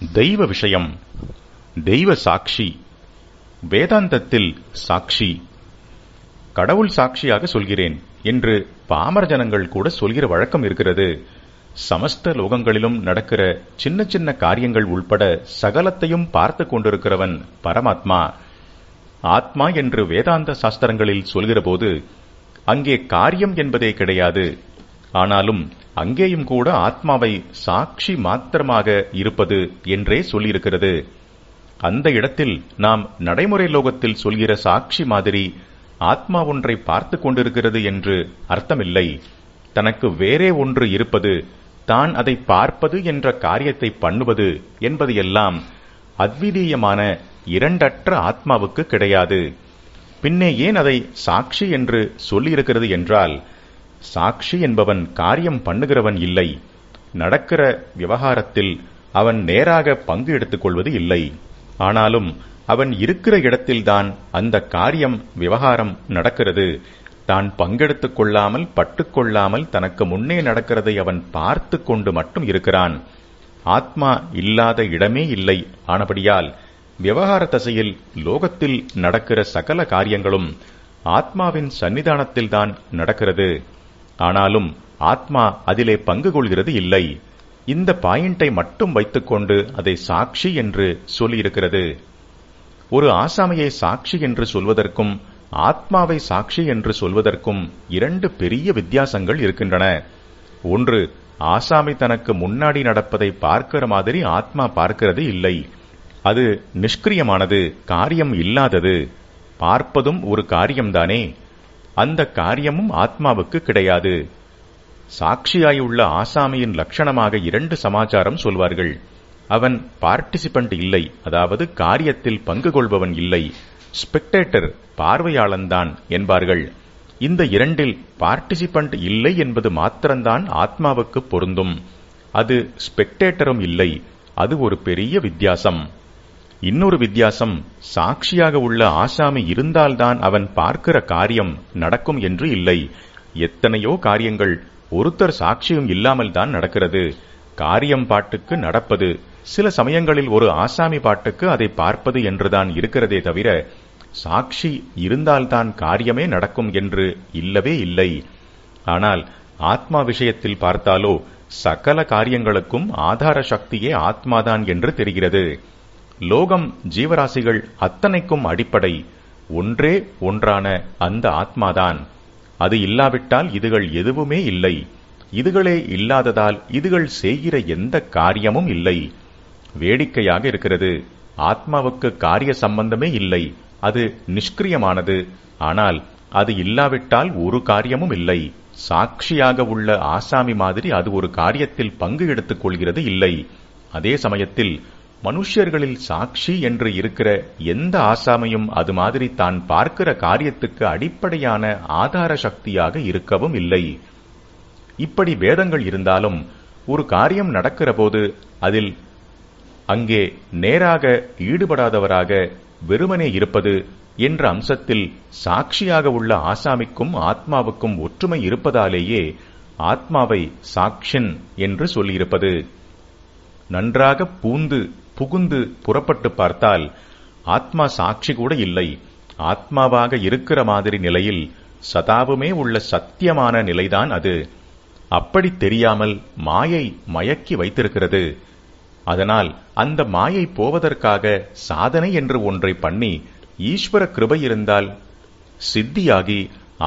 தெய்வ விஷயம் தெய்வ சாட்சி வேதாந்தத்தில் சாட்சி கடவுள் சாட்சியாக சொல்கிறேன் என்று பாமர ஜனங்கள் கூட சொல்கிற வழக்கம் இருக்கிறது. சமஸ்த லோகங்களிலும் நடக்கிற சின்ன சின்ன காரியங்கள் உள்பட சகலத்தையும் பார்த்து கொண்டிருக்கிறவன் பரமாத்மா. ஆத்மா என்று வேதாந்த சாஸ்திரங்களில் சொல்கிறபோது அங்கே காரியம் என்பதே கிடையாது. ஆனாலும் அங்கேயும் கூட ஆத்மாவை சாட்சி மாத்திரமாக இருப்பது என்றே சொல்லியிருக்கிறது. அந்த இடத்தில் நாம் நடைமுறை லோகத்தில் சொல்கிற சாட்சி மாதிரி ஆத்மா ஒன்றை பார்த்து கொண்டிருக்கிறது என்று அர்த்தமில்லை. தனக்கு வேறே ஒன்று இருப்பது தான் அதை பார்ப்பது என்ற காரியத்தை பண்ணுவது என்பது எல்லாம் அத்விதீயமான இரண்டற்ற ஆத்மாவுக்கு கிடையாது. பின்னே ஏன் அதை சாட்சி என்று சொல்லியிருக்கிறது என்றால் சாட்சி என்பவன் காரியம் பண்ணுகிறவன் இல்லை. நடக்கிற விவகாரத்தில் அவன் நேராக பங்கு எடுத்துக் கொள்வது இல்லை. ஆனாலும் அவன் இருக்கிற இடத்தில்தான் அந்த காரியம் விவகாரம் நடக்கிறது. தான் பங்கெடுத்துக் கொள்ளாமல் பட்டுக்கொள்ளாமல் தனக்கு முன்னே நடக்கிறதை அவன் பார்த்து கொண்டு மட்டும் இருக்கிறான். ஆத்மா இல்லாத இடமே இல்லை. ஆனபடியால் விவகார தசையில் லோகத்தில் நடக்கிற சகல காரியங்களும் ஆத்மாவின் சன்னிதானத்தில்தான் நடக்கிறது. ஆனாலும் ஆத்மா அதிலே பங்கு கொள்கிறது இல்லை. இந்த பாயிண்டை மட்டும் வைத்துக்கொண்டு அதை சாட்சி என்று சொல்லியிருக்கிறது. ஒரு ஆசாமியை சாட்சி என்று சொல்வதற்கும் ஆத்மாவை சாட்சி என்று சொல்வதற்கும் இரண்டு பெரிய வித்தியாசங்கள் இருக்கின்றன. ஒன்று ஆசாமி தனக்கு முன்னாடி நடப்பதை பார்க்கிற மாதிரி ஆத்மா பார்க்கிறது இல்லை. அது நிஷ்கிரியமானது காரியம் இல்லாதது. பார்ப்பதும் ஒரு காரியம்தானே. அந்த காரியமும் ஆத்மாவுக்கு கிடையாது. சாட்சியாயுள்ள ஆசாமியின் லட்சணமாக இரண்டு சமாச்சாரம் சொல்வார்கள். அவன் பார்ட்டிசிபண்ட் இல்லை அதாவது காரியத்தில் பங்கு கொள்பவன் இல்லை. ஸ்பெக்டேட்டர் பார்வையாளன்தான் என்பார்கள். இந்த இரண்டில் பார்ட்டிசிபண்ட் இல்லை என்பது மாத்திரம்தான் ஆத்மாவுக்கு பொருந்தும். அது ஸ்பெக்டேட்டரும் இல்லை அது ஒரு பெரிய வித்தியாசம். இன்னொரு வித்தியாசம் சாட்சியாக உள்ள ஆசாமி இருந்தால்தான் அவன் பார்க்கிற காரியம் நடக்கும் என்று இல்லை. எத்தனையோ காரியங்கள் ஒருத்தர் சாட்சியும் இல்லாமல் தான் நடக்கிறது. காரியம் பாட்டுக்கு நடப்பது சில சமயங்களில் ஒரு ஆசாமி பாட்டுக்கு அதை பார்ப்பது என்றுதான் இருக்கிறதே தவிர சாட்சி இருந்தால்தான் காரியமே நடக்கும் என்று இல்லவே இல்லை. ஆனால் ஆத்மா விஷயத்தில் பார்த்தாலோ சகல காரியங்களுக்கும் ஆதார சக்தியே ஆத்மாதான் என்று தெரிகிறது. லோகம் ஜீவராசிகள் அத்தனைக்கும் அடிப்படை. ஒன்றே ஒன்றான அந்த ஆத்மாதான். அது இல்லாவிட்டால் இதுகள் எதுவுமே இல்லை. இதுகளே இல்லாததால் இதுகள் செய்கிற எந்த காரியமும் இல்லை. வேடிக்கையாக இருக்கிறது. ஆத்மாவுக்கு காரிய சம்பந்தமே இல்லை. அது நிஷ்கிரியமானது. ஆனால் அது இல்லாவிட்டால் ஒரு காரியமும் இல்லை. சாட்சியாக உள்ள ஆசாமி மாதிரி அது ஒரு காரியத்தில் பங்கு எடுத்துக் கொள்கிறது இல்லை. அதே சமயத்தில் மனுஷர்களில் சாட்சி என்று இருக்கிற எந்த ஆசாமையும் அது மாதிரி தான் பார்க்கிற காரியத்துக்கு அடிப்படையான ஆதார சக்தியாக இருக்கவும் இல்லை. இப்படி வேதங்கள் இருந்தாலும் ஒரு காரியம் நடக்கிற போது அதில் அங்கே நேராக ஈடுபடாதவராக வெறுமனே இருப்பது என்ற அம்சத்தில் சாட்சியாக உள்ள ஆசாமிக்கும் ஆத்மாவுக்கும் ஒற்றுமை இருப்பதாலேயே ஆத்மாவை சாக்ஷன் என்று சொல்லியிருப்பது. நன்றாக பூந்து புகுந்து புறப்பட்டு பார்த்தால் ஆத்மா சாட்சி கூட இல்லை. ஆத்மாவாக இருக்கிற மாதிரி நிலையில் சதாவுமே உள்ள சத்தியமான நிலைதான் அது. அப்படி தெரியாமல் மாயை மயக்கி வைத்திருக்கிறது. அதனால் அந்த மாயை போவதற்காக சாதனை என்று ஒன்றை பண்ணி ஈஸ்வர கிருபை இருந்தால் சித்தியாகி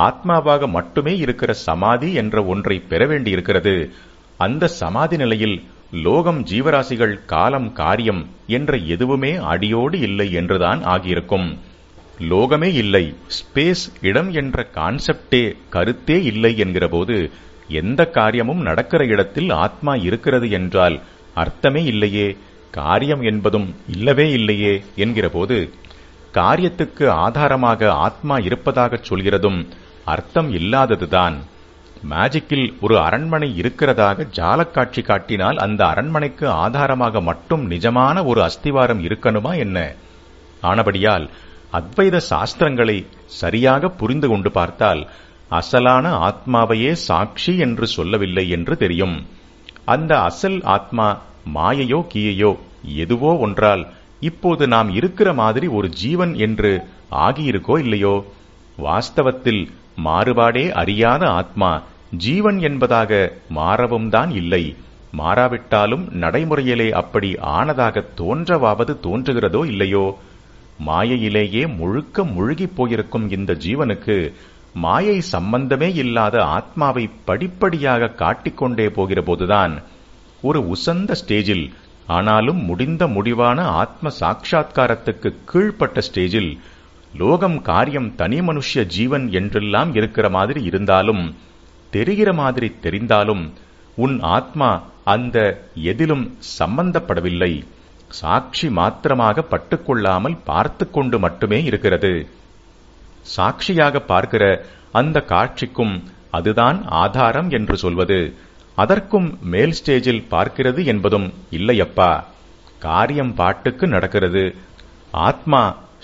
ஆத்மாவாக மட்டுமே இருக்கிற சமாதி என்ற ஒன்றை பெற வேண்டியிருக்கிறது. அந்த சமாதி நிலையில் லோகம் ஜீவராசிகள் காலம் காரியம் என்ற எதுவுமே அடியோடு இல்லை என்றுதான் ஆகியிருக்கும். லோகமே இல்லை ஸ்பேஸ் இடம் என்ற கான்செப்டே கருத்தே இல்லை என்கிறபோது எந்த காரியமும் நடக்கிற இடத்தில் ஆத்மா இருக்கிறது என்றால் அர்த்தமே இல்லையே காரியம் என்பதும் இல்லவே இல்லையே என்கிறபோது காரியத்துக்கு ஆதாரமாக ஆத்மா இருப்பதாகச் சொல்கிறதும் அர்த்தம் இல்லாததுதான். மேஜிக்கில் ஒரு அரண்மனை இருக்கிறதாக ஜாலக்காட்சி காட்டினால் அந்த அரண்மனைக்கு ஆதாரமாக மட்டும் நிஜமான ஒரு அஸ்திவாரம் இருக்கணுமா என்ன? ஆனபடியால் அத்வைத சாஸ்திரங்களை சரியாக புரிந்து கொண்டு பார்த்தால் அசலான ஆத்மாவையே சாட்சி என்று சொல்லவில்லை என்று தெரியும். அந்த அசல் ஆத்மா மாயையோ கீயையோ எதுவோ ஒன்றால் இப்போது நாம் இருக்கிற மாதிரி ஒரு ஜீவன் என்று ஆகியிருக்கோ இல்லையோ? வாஸ்தவத்தில் மாறுபாடே அறியாத ஆத்மா ஜீவன் என்பதாக மாறவும் தான் இல்லை. மாறாவிட்டாலும் நடைமுறையிலே அப்படி ஆனதாக தோன்றவாவது தோன்றுகிறதோ இல்லையோ? மாயையிலேயே முழுக்க முழுகிப் போயிருக்கும் இந்த ஜீவனுக்கு மாயை சம்பந்தமே இல்லாத ஆத்மாவை படிப்படியாக காட்டிக்கொண்டே போகிற போதுதான் ஒரு உசந்த ஸ்டேஜில் ஆனாலும் முடிந்த முடிவான ஆத்ம சாட்சா்காரத்துக்கு கீழ்ப்பட்ட ஸ்டேஜில் லோகம் காரியம் தனி மனுஷ ஜீவன் என்றெல்லாம் இருக்கிற மாதிரி இருந்தாலும் தெரிகிற மாதிரி தெரிந்தாலும் உன் ஆத்மா அந்த எதிலும் சம்பந்தப்படவில்லை. சாட்சி மாத்திரமாக பட்டுக்கொள்ளாமல் பார்த்து கொண்டு மட்டுமே இருக்கிறது. சாட்சியாக பார்க்கிற அந்த காட்சிக்கும் அதுதான் ஆதாரம் என்று சொல்வது. அதற்கும் மேல் ஸ்டேஜில் பார்க்கிறது என்பதும் இல்லையப்பா. காரியம் பாட்டுக்கு நடக்கிறது. ஆத்மா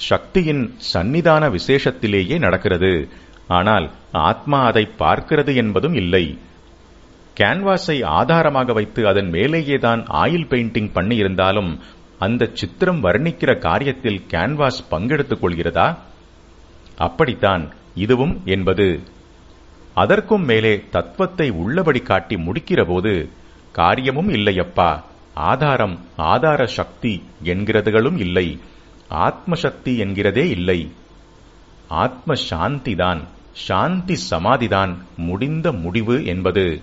சக்தியின் சந்நிதான விசேஷத்திலேயே நடக்கிறது. ஆனால் ஆத்மா அதை பார்க்கிறது என்பதும் இல்லை. கேன்வாஸை ஆதாரமாக வைத்து அதன் மேலேயேதான் ஆயில் பெயிண்டிங் பண்ணி இருந்தாலும் அந்த சித்திரம் வர்ணிக்கிற காரியத்தில் கேன்வாஸ் பங்கெடுத்துக் கொள்கிறதா? அப்படித்தான் இதுவும் என்பது. அதற்கும் மேலே தத்துவத்தை உள்ளபடி காட்டி முடிக்கிறபோது காரியமும் இல்லையப்பா ஆதாரம் ஆதார சக்தி என்கிறதுகளும் இல்லை ஆத்ம சக்தி என்கிறதே இல்லை. ஆத்ம சாந்திதான் சாந்தி சமாதிதான் முடிந்த முடிவு என்பது.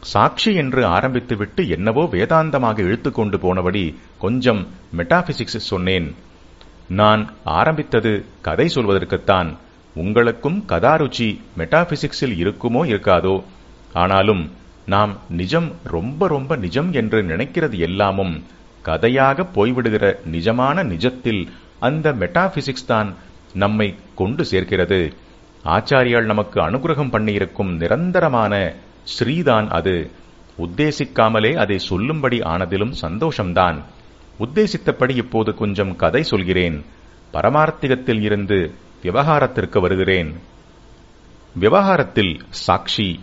சாட்சி என்று ஆரம்பித்துவிட்டு என்னவோ வேதாந்தமாக இழுத்துக்கொண்டு போனபடி கொஞ்சம் மெட்டாபிசிக்ஸ் சொன்னேன். நான் ஆரம்பித்தது கதை சொல்வதற்குத்தான். உங்களுக்கும் கதாருச்சி மெட்டாபிசிக்ஸில் இருக்குமோ இருக்காதோ? ஆனாலும் நாம் நிஜம் ரொம்ப ரொம்ப நிஜம் என்று நினைக்கிறது எல்லாமும் கதையாக போய்விடுகிற நிஜமான நிஜத்தில் அந்த மெட்டாபிசிக்ஸ் தான் நம்மை கொண்டு சேர்க்கிறது. ஆச்சாரியால் நமக்கு அனுகிரகம் பண்ணியிருக்கும் நிரந்தரமான ஸ்ரீதான் அது. உத்தேசிக்காமலே அதை சொல்லும்படி ஆனதிலும் சந்தோஷம்தான். உத்தேசித்தபடி இப்போது கொஞ்சம் கதை சொல்கிறேன். பரமார்த்திகத்தில் இருந்து விவகாரத்திற்கு வருகிறேன். விவகாரத்தில் சாட்சி.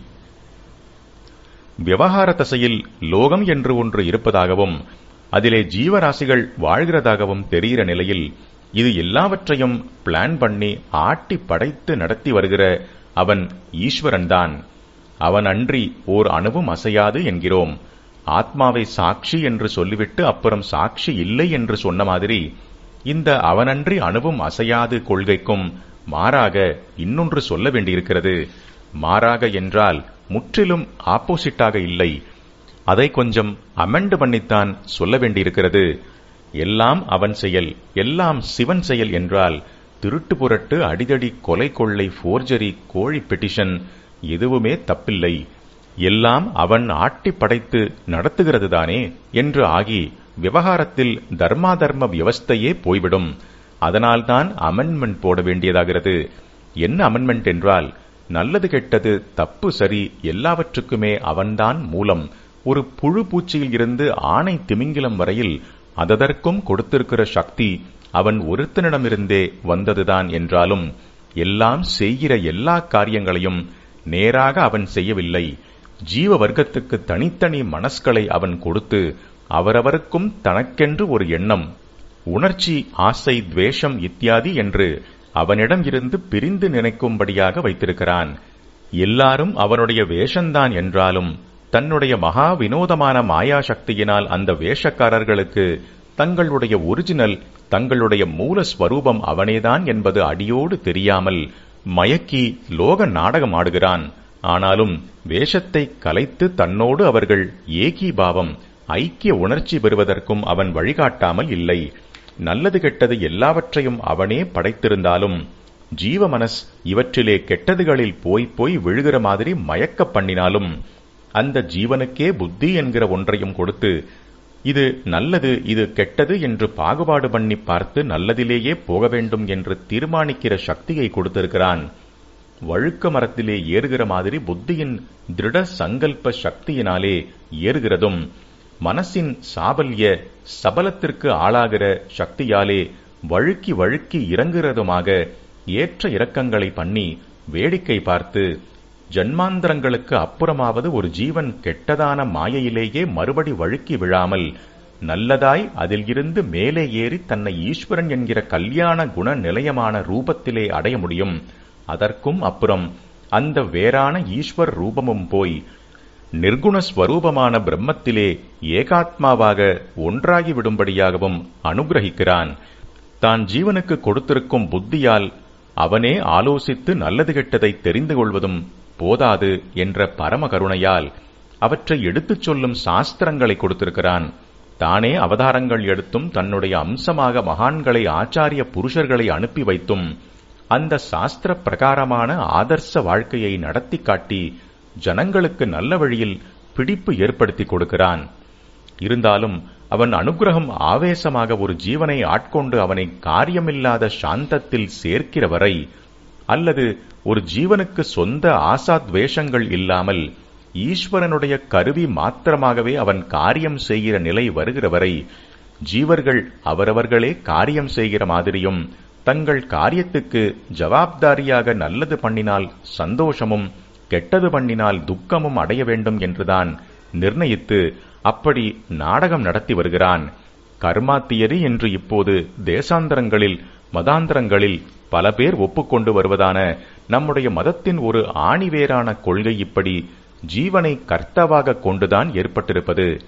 விவகார தசையில் லோகம் என்று ஒன்று இருப்பதாகவும் அதிலே ஜீவராசிகள் வாழ்கிறதாகவும் தெரிகிற நிலையில் இது எல்லாவற்றையும் பிளான் பண்ணி ஆட்டி படைத்து நடத்தி வருகிற அவன் ஈஸ்வரன்தான். அவன் அன்றி ஓர் அணுவும் அசையாது என்கிறோம். ஆத்மாவை சாட்சி என்று சொல்லிவிட்டு அப்புறம் சாட்சி இல்லை என்று சொன்ன மாதிரி இந்த அவனன்றி அணுவும் அசையாது கொள்கைக்கும் மாறாக இன்னொன்று சொல்ல வேண்டியிருக்கிறது. மாறாக என்றால் முற்றிலும் ஆப்போசிட்டாக இல்லை. அதை கொஞ்சம் அமெண்ட் பண்ணித்தான் சொல்ல வேண்டியிருக்கிறது. எல்லாம் அவன் செயல் எல்லாம் சிவன் செயல் என்றால் திருட்டு புரட்டு அடிதடி கொலை கொள்ளை ஃபோர்ஜரி கோழி பெட்டிஷன் எதுவுமே தப்பில்லை. எல்லாம் அவன் ஆட்டி படைத்து நடத்துகிறதுதானே என்று ஆகி விவகாரத்தில் தர்மாதர்ம வியவஸ்தையே போய்விடும். அதனால்தான் அமெண்ட்மெண்ட் போட வேண்டியதாகிறது. என்ன அமெண்ட்மெண்ட் என்றால் நல்லது கெட்டது தப்பு சரி எல்லாவற்றுக்குமே அவன்தான் மூலம். ஒரு புழு பூச்சியில் இருந்து ஆணை திமிங்கிலம் வரையில் அததற்கும் கொடுத்திருக்கிற சக்தி அவன் ஒருத்தனிடமிருந்தே வந்ததுதான் என்றாலும் எல்லாம் செய்கிற எல்லா காரியங்களையும் நேராக அவன் செய்யவில்லை. ஜீவ வர்க்கத்துக்கு தனித்தனி மனஸ்களை அவன் கொடுத்து அவரவருக்கும் தனக்கென்று ஒரு எண்ணம் உணர்ச்சி ஆசை துவேஷம் இத்தியாதி என்று அவனிடம் இருந்து பிரிந்து நினைக்கும்படியாக வைத்திருக்கிறான். எல்லாரும் அவனுடைய வேஷந்தான் என்றாலும் தன்னுடைய மகா வினோதமான மாயா சக்தியினால் அந்த வேஷக்காரர்களுக்கு தங்களுடைய ஒரிஜினல் தங்களுடைய மூல ஸ்வரூபம் அவனேதான் என்பது அடியோடு தெரியாமல் மயக்கி லோக நாடகம் ஆடுகிறான் ஆனாலும் வேஷத்தை கலைத்து தன்னோடு அவர்கள் ஏகீபாவம் ஐக்கிய உணர்ச்சி பெறுவதற்கும் அவன் வழிகாட்டாமல் இல்லை. நல்லது கெட்டது எல்லாவற்றையும் அவனே படைத்திருந்தாலும் ஜீவ மனஸ் இவற்றிலே கெட்டதுகளில் போய் போய் விழுகிற மாதிரி மயக்க பண்ணினாலும் அந்த ஜீவனுக்கே புத்தி என்கிற ஒன்றையும் கொடுத்து இது நல்லது இது கெட்டது என்று பாகுபாடு பண்ணி பார்த்து நல்லதிலேயே போக வேண்டும் என்று தீர்மானிக்கிற சக்தியை கொடுத்திருக்கிறான். வழுக்க மரத்திலே ஏறுகிற மாதிரி புத்தியின் திருட சங்கல்ப சக்தியினாலே ஏறுகிறதும் மனசின் சாபல்ய சபலத்திற்கு ஆளாகிற சக்தியாலே வழுக்கி வழுக்கி இறங்குகிறதுமாக ஏற்ற இறக்கங்களை பண்ணி வேடிக்கை பார்த்து ஜன்மாந்திரங்களுக்கு அப்புறமாவது ஒரு ஜீவன் கெட்டதான மாயையிலேயே மறுபடி வழுக்கி விழாமல் நல்லதாய் அதில் இருந்து மேலே ஏறி தன்னை ஈஸ்வரன் என்கிற கல்யாண குண நிலையமான ரூபத்திலே அடைய முடியும். அதற்கும் அப்புறம் அந்த வேறான ஈஸ்வர் ரூபமும் போய் நிர்குணஸ்வரூபமான பிரம்மத்திலே ஏகாத்மாவாக ஒன்றாகி விடும்படியாகவும் அனுகிரகிக்கிறான். தான் ஜீவனுக்கு கொடுத்திருக்கும் புத்தியால் அவனே ஆலோசித்து நல்லது கெட்டதை தெரிந்து கொள்வதும் போதாது என்ற பரம கருணையால் அவற்றை எடுத்துச் சொல்லும் சாஸ்திரங்களை கொடுத்திருக்கிறான். தானே அவதாரங்கள் எடுத்தும் தன்னுடைய அம்சமாக மகான்களை ஆச்சாரிய புருஷர்களை அனுப்பி வைத்தும் அந்த சாஸ்திர பிரகாரமான ஆதர்ச வாழ்க்கையை நடத்தி காட்டி ஜனங்களுக்கு நல்ல வழியில் பிடிப்பு ஏற்படுத்தி கொடுக்கிறான். இருந்தாலும் அவன் அனுகிரகம் ஆவேசமாக ஒரு ஜீவனை ஆட்கொண்டு அவனை காரியமில்லாத சாந்தத்தில் சேர்க்கிற வரை அல்லது ஒரு ஜீவனுக்கு சொந்த ஆசாத்வேஷங்கள் இல்லாமல் ஈஸ்வரனுடைய கருவி மாத்திரமாகவே அவன் காரியம் செய்கிற நிலை வருகிற வரை ஜீவர்கள் அவரவர்களே காரியம் செய்கிற மாதிரியும் தங்கள் காரியத்துக்கு ஜவாப்தாரியாக நல்லது பண்ணினால் சந்தோஷமும் கெட்டது பண்ணினால் துக்கமும் அடைய வேண்டும் என்றுதான் நிர்ணயித்து அப்படி நாடகம் நடத்தி வருகிறான். கர்மா தியரி என்று இப்போது தேசாந்தரங்களில் மதாந்தரங்களில் பல பேர் ஒப்புக்கொண்டு வருவதான நம்முடைய மதத்தின் ஒரு ஆணிவேரான கொள்கை இப்படி ஜீவனை கர்த்தாவாக கொண்டுதான் ஏற்பட்டிருப்பது.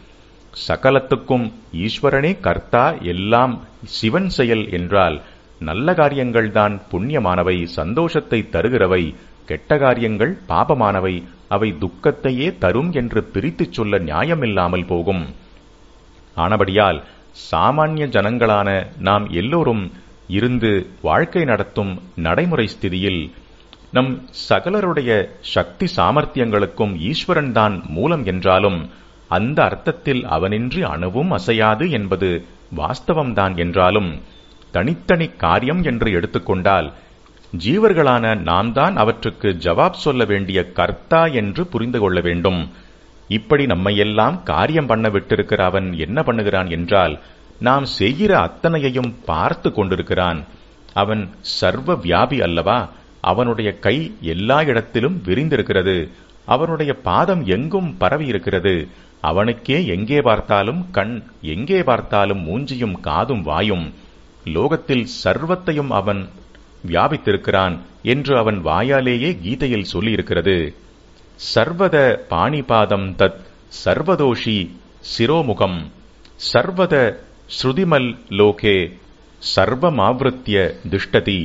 சகலத்துக்கும் ஈஸ்வரனே கர்த்தா எல்லாம் சிவன் செயல் என்றால் நல்ல காரியங்கள்தான் புண்ணியமானவை சந்தோஷத்தை தருகிறவை கெட்ட காரியங்கள் பாபமானவை அவை துக்கத்தையே தரும் என்று பிரித்துச் சொல்ல நியாயமில்லாமல் போகும். ஆனபடியால் சாமானிய ஜனங்களான நாம் எல்லோரும் இருந்து வாழ்க்கை நடத்தும் நடைமுறை ஸ்திதியில் நம் சகலருடைய சக்தி சாமர்த்தியங்களுக்கும் ஈஸ்வரன் தான் மூலம் என்றாலும் அந்த அர்த்தத்தில் அவனின்றி அணுவும் அசையாது என்பது வாஸ்தவம்தான் என்றாலும் தனித்தனி காரியம் என்று எடுத்துக்கொண்டால் ஜீவர்களான நாம் தான் அவற்றுக்கு ஜவாப் சொல்ல வேண்டிய கர்த்தா என்று புரிந்து கொள்ள வேண்டும். இப்படி நம்மையெல்லாம் காரியம் பண்ண விட்டிருக்கிற அவன் என்ன பண்ணுகிறான் என்றால் நாம் செய்கிற அத்தனையையும் பார்த்து கொண்டிருக்கிறான். அவன் சர்வ வியாபி அல்லவா? அவனுடைய கை எல்லா இடத்திலும் விரிந்திருக்கிறது. அவனுடைய பாதம் எங்கும் பரவி இருக்கிறது அவனுக்கே எங்கே பார்த்தாலும் கண் எங்கே பார்த்தாலும் மூஞ்சியும் காதும் வாயும். லோகத்தில் சர்வத்தையும் அவன் வியாபித்திருக்கிறான் என்று அவன் வாயாலேயே கீதையில் சொல்லியிருக்கிறது. சர்வத பாணிபாதம் தத் சர்வதோஷி சிரோமுகம். சர்வத ஸ்ருதிமல் லோகே சர்வமாவிருத்திய திஷ்டதி.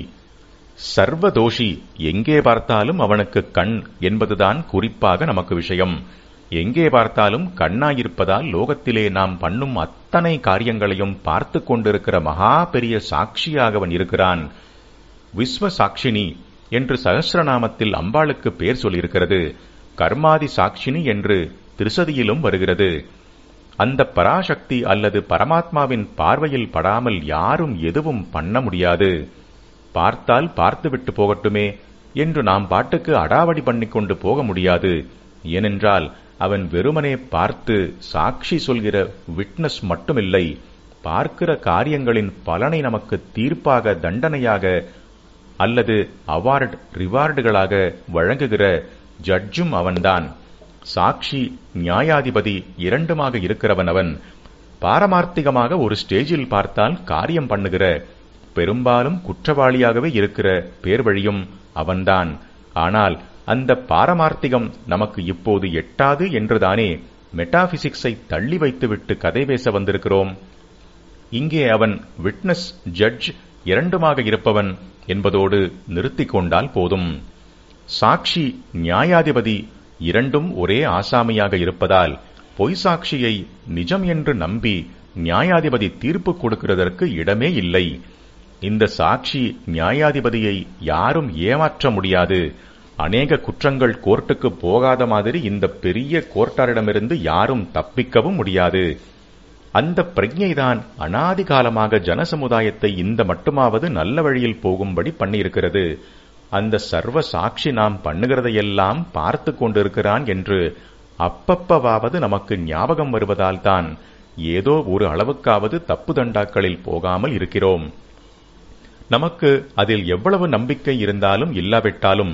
சர்வதோஷி எங்கே பார்த்தாலும் அவனுக்கு கண் என்பதுதான் குறிப்பாக நமக்கு விஷயம். எங்கே பார்த்தாலும் கண்ணாயிருப்பதால் லோகத்திலே நாம் பண்ணும் அத்தனை காரியங்களையும் பார்த்து கொண்டிருக்கிற மகா பெரிய சாட்சியாக அவன் இருக்கிறான். விஸ்வ சாட்சினி என்று சகசிரநாமத்தில் அம்பாளுக்கு பேர் சொல்லியிருக்கிறது. கர்மாதி சாட்சினி என்று திருசதியிலும் வருகிறது. அந்த பராசக்தி அல்லது பரமாத்மாவின் பார்வையில் படாமல் யாரும் எதுவும் பண்ண முடியாது. பார்த்தால் பார்த்துவிட்டு போகட்டுமே என்று நாம் பாட்டுக்கு அடாவடி பண்ணிக்கொண்டு போக முடியாது. ஏனென்றால் அவன் வெறுமனே பார்த்து சாட்சி சொல்கிற விட்னஸ் மட்டுமில்லை. பார்க்கிற காரியங்களின் பலனை நமக்கு தீர்ப்பாக தண்டனையாக அல்லது அவார்ட் ரிவார்டுகளாக வழங்குகிற ஜட்ஜும் அவன்தான். சாட்சி நியாயாதிபதி இரண்டுமாக இருக்கிறவன் அவன். பாரமார்த்திகமாக ஒரு ஸ்டேஜில் பார்த்தால் காரியம் பண்ணுகிற பெரும்பாலும் குற்றவாளியாகவே இருக்கிற பேர் வழியும் அவன்தான். ஆனால் அந்த பாரமார்த்திகம் நமக்கு இப்போது எட்டாது என்றுதானே மெட்டாபிசிக்ஸை தள்ளி வைத்துவிட்டு கதை பேச வந்திருக்கிறோம். இங்கே அவன் விட்னஸ் ஜட்ஜ் இரண்டுமாக இருப்பவன் என்பதோடு நிறுத்திக் கொண்டால் போதும். சாட்சி நியாயாதிபதி இரண்டும் ஒரே ஆசாமியாக இருப்பதால் பொய் சாட்சியை நிஜம் என்று நம்பி நியாயாதிபதி தீர்ப்பு கொடுக்கிறதற்கு இடமே இல்லை. இந்த சாட்சி நியாயாதிபதியை யாரும் ஏமாற்ற முடியாது. அநேக குற்றங்கள் கோர்ட்டுக்கு போகாத மாதிரி இந்த பெரிய கோர்ட்டாரிடமிருந்து யாரும் தப்பிக்கவும் முடியாது. அந்த பிரஜைதான் அனாதிகாலமாக ஜனசமுதாயத்தை இந்த மட்டுமாவது நல்ல வழியில் போகும்படி பண்ணியிருக்கிறது. அந்த சர்வ சாட்சி நாம் பண்ணுகிறதையெல்லாம் பார்த்து கொண்டிருக்கிறான் என்று அப்பப்பவாவது நமக்கு ஞாபகம் வருவதால்தான் ஏதோ ஒரு அளவுக்காவது தப்பு தண்டாக்களில் போகாமல் இருக்கிறோம். நமக்கு அதில் எவ்வளவு நம்பிக்கை இருந்தாலும் இல்லாவிட்டாலும்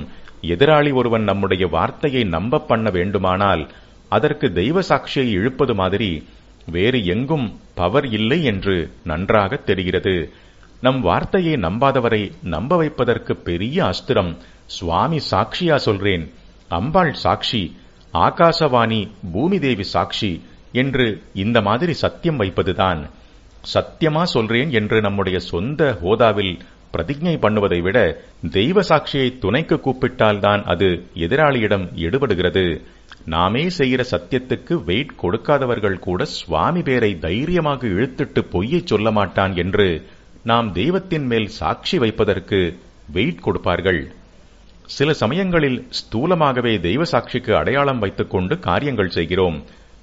எதிராளி ஒருவன் நம்முடைய வார்த்தையை நம்ப பண்ண வேண்டுமானால் அதற்கு தெய்வ சாட்சியை இழுப்பது மாதிரி வேறு எங்கும் பவர் இல்லை என்று நன்றாக தெரிகிறது. நம் வார்த்தையை நம்பாதவரை நம்ப வைப்பதற்கு பெரிய அஸ்திரம். சுவாமி சாட்சியா சொல்றேன். அம்பாள் சாட்சி ஆகாசவாணி பூமிதேவி சாட்சி என்று இந்த மாதிரி சத்தியம் வைப்பதுதான். சத்தியமா சொல்றேன் என்று நம்முடைய சொந்த ஹோதாவில் பிரதிஜை பண்ணுவதை விட தெய்வ சாட்சியை துணைக்கு கூப்பிட்டால்தான் அது எதிராளியிடம் எடுபடுகிறது. நாமே செய்கிற சத்தியத்துக்கு வெயிட் கொடுக்காதவர்கள் கூட சுவாமி பேரை தைரியமாக இழுத்துட்டு பொய்யை சொல்ல மாட்டான் என்று நாம் தெய்வத்தின் மேல் சாட்சி வைப்பதற்கு வெயிட் கொடுப்பார்கள். சில சமயங்களில் ஸ்தூலமாகவே தெய்வ சாட்சிக்கு அடையாளம் வைத்துக்கொண்டு காரியங்கள் செய்கிறோம்.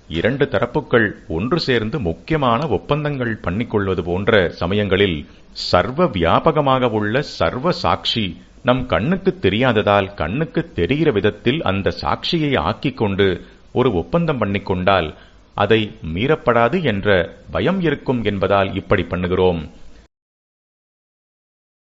இரண்டு தரப்புகள் ஒன்று சேர்ந்து முக்கியமான ஒப்பந்தங்கள் பண்ணிக்கொள்வது போன்ற சமயங்களில் சர்வ வியாபகமாக உள்ள சர்வ சாட்சி நம் கண்ணுக்கு தெரியாததால் கண்ணுக்கு தெரிகிற விதத்தில் அந்த சாட்சியை ஆக்கிக் கொண்டு ஒரு ஒப்பந்தம் பண்ணிக்கொண்டால் அதை மீறப்படாது என்ற பயம் இருக்கும் என்பதால் இப்படி பண்ணுகிறோம்.